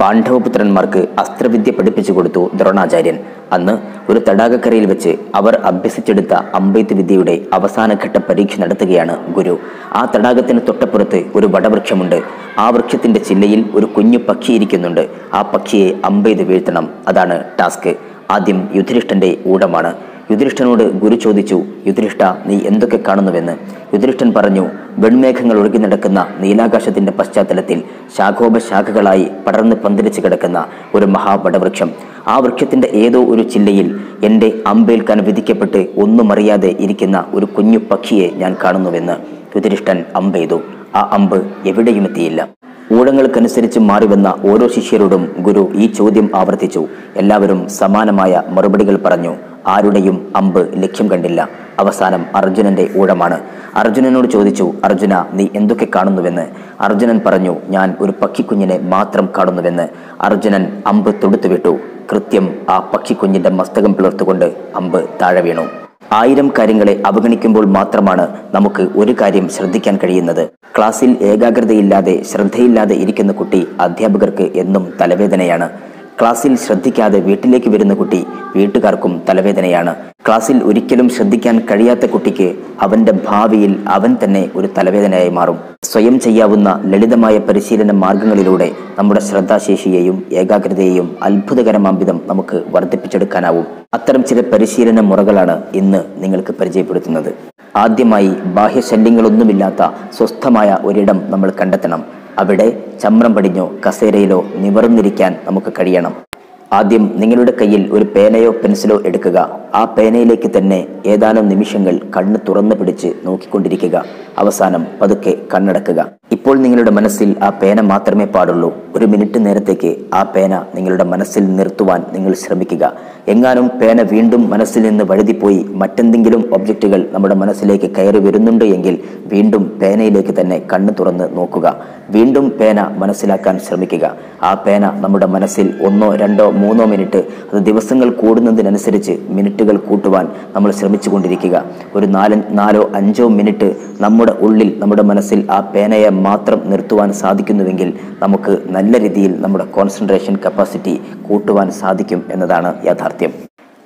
പാണ്ഡവപുത്രന്മാർക്ക് അസ്ത്രവിദ്യ പഠിപ്പിച്ചു കൊടുത്തു ദ്രോണാചാര്യൻ. അന്ന് ഒരു തടാകക്കരയിൽ വെച്ച് അവർ അഭ്യസിച്ചെടുത്ത അമ്പെയ്ത്ത് വിദ്യയുടെ അവസാനഘട്ട പരീക്ഷ നടത്തുകയാണ് ഗുരു. ആ തടാകത്തിന് തൊട്ടപ്പുറത്ത് ഒരു വടവൃക്ഷമുണ്ട്. ആ വൃക്ഷത്തിന്റെ ചില്ലയിൽ ഒരു കുഞ്ഞു പക്ഷി ഇരിക്കുന്നുണ്ട്. ആ പക്ഷിയെ അമ്പെയ്ത് വീഴ്ത്തണം. അതാണ് ടാസ്ക്. ആദ്യം യുധിഷ്ഠന്റെ ഊടമാണ്. യുധിഷ്ഠനോട് ഗുരു ചോദിച്ചു യുധിഷ്ഠ നീ എന്തൊക്കെ കാണുന്നുവെന്ന്? യുധിഷ്ഠൻ പറഞ്ഞു വെൺമേഘങ്ങൾ ഒഴുകി നടക്കുന്ന നീലാകാശത്തിന്റെ പശ്ചാത്തലത്തിൽ ശാഖോപശാഖകളായി പടർന്ന് പന്തിരിച്ചു കിടക്കുന്ന ഒരു മഹാവടവൃക്ഷം. ആ വൃക്ഷത്തിന്റെ ഏതോ ഒരു ചില്ലയിൽ എന്റെ അമ്പേൽക്കാൻ വിധിക്കപ്പെട്ട് ഒന്നും അറിയാതെ ഇരിക്കുന്ന ഒരു കുഞ്ഞു പക്ഷിയെ ഞാൻ കാണുന്നുവെന്ന് യുധിഷ്ഠൻ അമ്പെയ്തു ആ അമ്പ് എവിടെയും എത്തിയില്ല. ഊഴങ്ങൾക്കനുസരിച്ച് മാറിവന്ന ഓരോ ശിഷ്യരോടും ഗുരു ഈ ചോദ്യം ആവർത്തിച്ചു. എല്ലാവരും സമാനമായ മറുപടികൾ പറഞ്ഞു. ആരുടെയും അമ്പ് ലക്ഷ്യം കണ്ടില്ല. അവസാനം അർജുനന്റെ ഊഴമാണ്. അർജുനനോട് ചോദിച്ചു അർജുന നീ എന്തൊക്കെ കാണുന്നുവെന്ന്? അർജുനൻ പറഞ്ഞു ഞാൻ ഒരു പക്ഷിക്കുഞ്ഞിനെ മാത്രം കാണുന്നുവെന്ന്. അർജുനൻ അമ്പ് തൊടുത്തുവിട്ടു. കൃത്യം ആ പക്ഷിക്കുഞ്ഞിന്റെ മസ്തകം പിളർത്തുകൊണ്ട് അമ്പ് താഴെ വീണു. ആയിരം കാര്യങ്ങളെ അവഗണിക്കുമ്പോൾ മാത്രമാണ് നമുക്ക് ഒരു കാര്യം ശ്രദ്ധിക്കാൻ കഴിയുന്നത്. ക്ലാസ്സിൽ ഏകാഗ്രതയില്ലാതെ ശ്രദ്ധയില്ലാതെ ഇരിക്കുന്ന കുട്ടി അധ്യാപകർക്ക് എന്നും തലവേദനയാണ്. ക്ലാസ്സിൽ ശ്രദ്ധിക്കാതെ വീട്ടിലേക്ക് വരുന്ന കുട്ടി വീട്ടുകാർക്കും തലവേദനയാണ്. ക്ലാസ്സിൽ ഒരിക്കലും ശ്രദ്ധിക്കാൻ കഴിയാത്ത കുട്ടിക്ക് അവന്റെ ഭാവിയിൽ അവൻ തന്നെ ഒരു തലവേദനയായി മാറും. സ്വയം ചെയ്യാവുന്ന ലളിതമായ പരിശീലന മാർഗങ്ങളിലൂടെ നമ്മുടെ ശ്രദ്ധാശേഷിയെയും ഏകാഗ്രതയെയും അത്ഭുതകരമാംവിധം നമുക്ക് വർദ്ധിപ്പിച്ചെടുക്കാനാവും. അത്തരം ചില പരിശീലന മുറകളാണ് ഇന്ന് നിങ്ങൾക്ക് പരിചയപ്പെടുത്തുന്നത്. ആദ്യമായി ബാഹ്യശല്യങ്ങളൊന്നുമില്ലാത്ത സ്വസ്ഥമായ ഒരിടം നമ്മൾ കണ്ടെത്തണം. അവിടെ ചമ്രം പടിഞ്ഞോ കസേരയിലോ നിവർന്നിരിക്കാൻ നമുക്ക് കഴിയണം. ആദ്യം നിങ്ങളുടെ കയ്യിൽ ഒരു പേനയോ പെൻസിലോ എടുക്കുക. ആ പേനയിലേക്ക് തന്നെ ഏതാനും നിമിഷങ്ങൾ കണ്ണ് തുറന്നു പിടിച്ച് നോക്കിക്കൊണ്ടിരിക്കുക. അവസാനം പതുക്കെ കണ്ണടക്കുക. ഇപ്പോൾ നിങ്ങളുടെ മനസ്സിൽ ആ പേന മാത്രമേ പാടുള്ളൂ. ഒരു മിനിറ്റ് നേരത്തേക്ക് ആ പേന നിങ്ങളുടെ മനസ്സിൽ നിർത്തുവാൻ നിങ്ങൾ ശ്രമിക്കുക. എങ്ങാനും പേന വീണ്ടും മനസ്സിൽ നിന്ന് വഴുതിപ്പോയി മറ്റെന്തെങ്കിലും ഒബ്ജക്റ്റുകൾ നമ്മുടെ മനസ്സിലേക്ക് കയറി വരുന്നുണ്ട് എങ്കിൽ വീണ്ടും പേനയിലേക്ക് തന്നെ കണ്ണു തുറന്ന് നോക്കുക. വീണ്ടും പേന മനസ്സിലാക്കാൻ ശ്രമിക്കുക. ആ പേന നമ്മുടെ മനസ്സിൽ ഒന്നോ രണ്ടോ മൂന്നോ മിനിറ്റ് അത് ദിവസങ്ങൾ കൂടുന്നതിനനുസരിച്ച് മിനിറ്റുകൾ കൂട്ടുവാൻ നമ്മൾ ശ്രമിച്ചു കൊണ്ടിരിക്കുക ഒരു നാല് നാലോ അഞ്ചോ മിനിറ്റ് നമ്മുടെ ഉള്ളിൽ നമ്മുടെ മനസ്സിൽ ആ പേനയെ മാത്രം നിർത്തുവാൻ സാധിക്കുന്നുവെങ്കിൽ നമുക്ക് നല്ല രീതിയിൽ നമ്മുടെ കോൺസെൻട്രേഷൻ കപ്പാസിറ്റി കൂട്ടുവാൻ സാധിക്കും എന്നതാണ് യാഥാർത്ഥ്യം.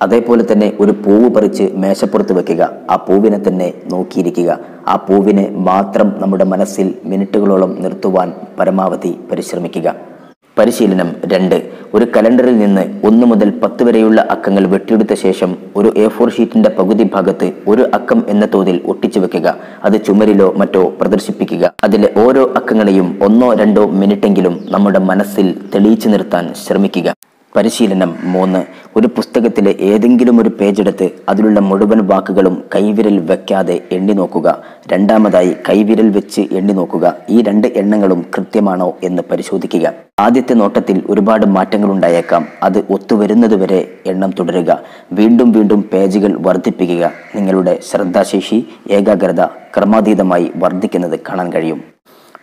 അതേപോലെ തന്നെ ഒരു പൂവ് പറിച്ച് മേശപ്പുറത്ത് വെക്കുക. ആ പൂവിനെ തന്നെ നോക്കിയിരിക്കുക. ആ പൂവിനെ മാത്രം നമ്മുടെ മനസ്സിൽ മിനിറ്റുകളോളം നിർത്തുവാൻ പരമാവധി പരിശ്രമിക്കുക. പരിശീലനം രണ്ട്. ഒരു കലണ്ടറിൽ നിന്ന് ഒന്ന് മുതൽ പത്ത് വരെയുള്ള അക്കങ്ങൾ വെട്ടിയെടുത്ത ശേഷം ഒരു എ ഫോർ ഷീറ്റിന്റെ പകുതി ഭാഗത്ത് ഒരു അക്കം എന്ന തോതിൽ ഒട്ടിച്ചു വെക്കുക. അത് ചുമരിലോ മറ്റോ പ്രദർശിപ്പിക്കുക. അതിലെ ഓരോ അക്കങ്ങളെയും ഒന്നോ രണ്ടോ മിനിറ്റെങ്കിലും നമ്മുടെ മനസ്സിൽ തെളിയിച്ചു നിർത്താൻ ശ്രമിക്കുക. പരിശീലനം മൂന്ന്. ഒരു പുസ്തകത്തിലെ ഏതെങ്കിലും ഒരു പേജ് എടുത്ത് അതിലുള്ള മുഴുവൻ വാക്കുകളും കൈവിരൽ വെക്കാതെ എണ്ണി നോക്കുക. രണ്ടാമതായി കൈവിരൽ വെച്ച് എണ്ണി നോക്കുക. ഈ രണ്ട് എണ്ണങ്ങളും കൃത്യമാണോ എന്ന് പരിശോധിക്കുക. ആദ്യത്തെ നോട്ടത്തിൽ ഒരുപാട് മാറ്റങ്ങൾ ഉണ്ടായേക്കാം. അത് ഒത്തുവരുന്നതുവരെ എണ്ണം തുടരുക. വീണ്ടും വീണ്ടും പേജുകൾ വർദ്ധിപ്പിക്കുക. നിങ്ങളുടെ ശ്രദ്ധാശേഷി ഏകാഗ്രത ക്രമാതീതമായി വർദ്ധിക്കുന്നത് കാണാൻ കഴിയും.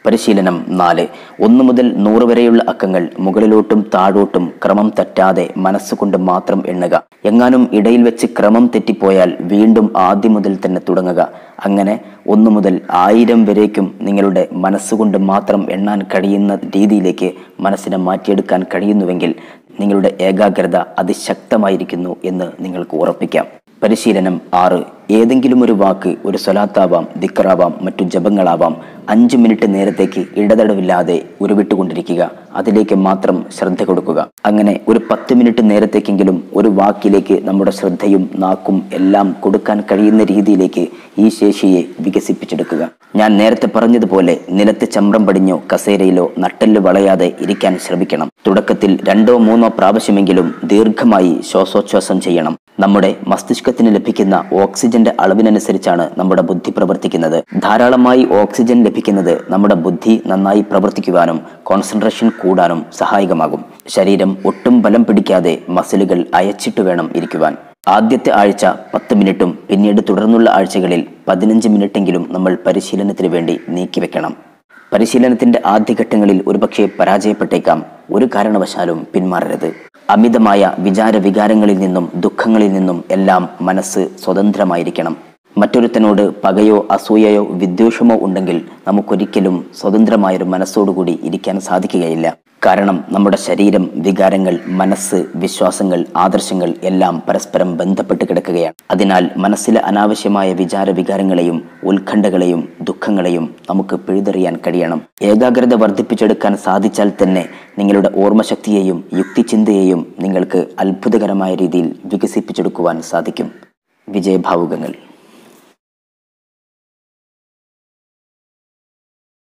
പരിശീലനം നാല്. ഒന്നു മുതൽ നൂറ് വരെയുള്ള അക്കങ്ങൾ മുകളിലോട്ടും താഴോട്ടും ക്രമം തെറ്റാതെ മനസ്സുകൊണ്ട് മാത്രം എണ്ണുക. എങ്ങാനും ഇടയിൽ വെച്ച് ക്രമം തെറ്റിപ്പോയാൽ വീണ്ടും ആദ്യം മുതൽ തന്നെ തുടങ്ങുക. അങ്ങനെ ഒന്നു മുതൽ ആയിരം വരേക്കും നിങ്ങളുടെ മനസ്സുകൊണ്ട് മാത്രം എണ്ണാൻ കഴിയുന്ന രീതിയിലേക്ക് മനസ്സിനെ മാറ്റിയെടുക്കാൻ കഴിയുന്നുവെങ്കിൽ നിങ്ങളുടെ ഏകാഗ്രത അതിശക്തമായിരിക്കുന്നു എന്ന് നിങ്ങൾക്ക് ഉറപ്പിക്കാം. പരിശീലനം ആറ്. ഏതെങ്കിലും ഒരു വാക്ക് ഒരു സ്വലാത്താവാം ദിക്കറാവാം മറ്റു ജപങ്ങളാവാം അഞ്ചു മിനിറ്റ് നേരത്തേക്ക് ഇടതടവില്ലാതെ ഉരുവിട്ടുകൊണ്ടിരിക്കുക. അതിലേക്ക് മാത്രം ശ്രദ്ധ കൊടുക്കുക. അങ്ങനെ ഒരു പത്ത് മിനിറ്റ് നേരത്തേക്കെങ്കിലും ഒരു വാക്കിലേക്ക് നമ്മുടെ ശ്രദ്ധയും നാക്കും എല്ലാം കൊടുക്കാൻ കഴിയുന്ന രീതിയിലേക്ക് ഈ ശേഷിയെ വികസിപ്പിച്ചെടുക്കുക. ഞാൻ നേരത്തെ പറഞ്ഞതുപോലെ നിലത്ത് ചമ്രം പടിഞ്ഞോ കസേരയിലോ നട്ടെല്ല് വളയാതെ ഇരിക്കാൻ ശ്രമിക്കണം. തുടക്കത്തിൽ രണ്ടോ മൂന്നോ പ്രാവശ്യമെങ്കിലും ദീർഘമായി ശ്വാസോച്ഛ്വാസം ചെയ്യണം. നമ്മുടെ മസ്തിഷ്കത്തിന് ലഭിക്കുന്ന ഓക്സിജന്റെ അളവിനനുസരിച്ചാണ് നമ്മുടെ ബുദ്ധി പ്രവർത്തിക്കുന്നത്. ധാരാളമായി ഓക്സിജൻ ലഭിക്കുന്നത് നമ്മുടെ ബുദ്ധി നന്നായി പ്രവർത്തിക്കുവാനും കോൺസെൻട്രേഷൻ കൂടാനും സഹായകമാകും. ശരീരം ഒട്ടും ബലം പിടിക്കാതെ മസിലുകൾ അയച്ചിട്ട് വേണം ഇരിക്കുവാൻ. ആദ്യത്തെ ആഴ്ച പത്ത് മിനിറ്റും പിന്നീട് തുടർന്നുള്ള ആഴ്ചകളിൽ പതിനഞ്ച് മിനിറ്റെങ്കിലും നമ്മൾ പരിശീലനത്തിന് വേണ്ടി നീക്കിവെക്കണം പരിശീലനത്തിന്റെ ആദ്യഘട്ടങ്ങളിൽ ഒരുപക്ഷെ പരാജയപ്പെട്ടേക്കാം. ഒരു കാരണവശാലും പിന്മാറരുത്. അമിതമായ വിചാരവികാരങ്ങളിൽ നിന്നും ദുഃഖങ്ങളിൽ നിന്നും എല്ലാം മനസ്സ് സ്വതന്ത്രമായിരിക്കണം. മറ്റൊരുത്തനോട് പകയോ അസൂയയോ വിദ്വേഷമോ ഉണ്ടെങ്കിൽ നമുക്കൊരിക്കലും സ്വതന്ത്രമായൊരു മനസ്സോടുകൂടി ഇരിക്കാൻ സാധിക്കുകയില്ല. കാരണം നമ്മുടെ ശരീരം വികാരങ്ങൾ മനസ്സ് വിശ്വാസങ്ങൾ ആദർശങ്ങൾ എല്ലാം പരസ്പരം ബന്ധപ്പെട്ട് കിടക്കുകയാണ്. അതിനാൽ മനസ്സിലെ അനാവശ്യമായ വിചാര വികാരങ്ങളെയും ഉത്കണ്ഠകളെയും ദുഃഖങ്ങളെയും നമുക്ക് പിഴുതെറിയാൻ കഴിയണം. ഏകാഗ്രത വർദ്ധിപ്പിച്ചെടുക്കാൻ സാധിച്ചാൽ തന്നെ നിങ്ങളുടെ ഓർമ്മശക്തിയെയും യുക്തിചിന്തയെയും നിങ്ങൾക്ക് അത്ഭുതകരമായ രീതിയിൽ വികസിപ്പിച്ചെടുക്കുവാൻ സാധിക്കും. വിജയഭാവുകങ്ങൾ.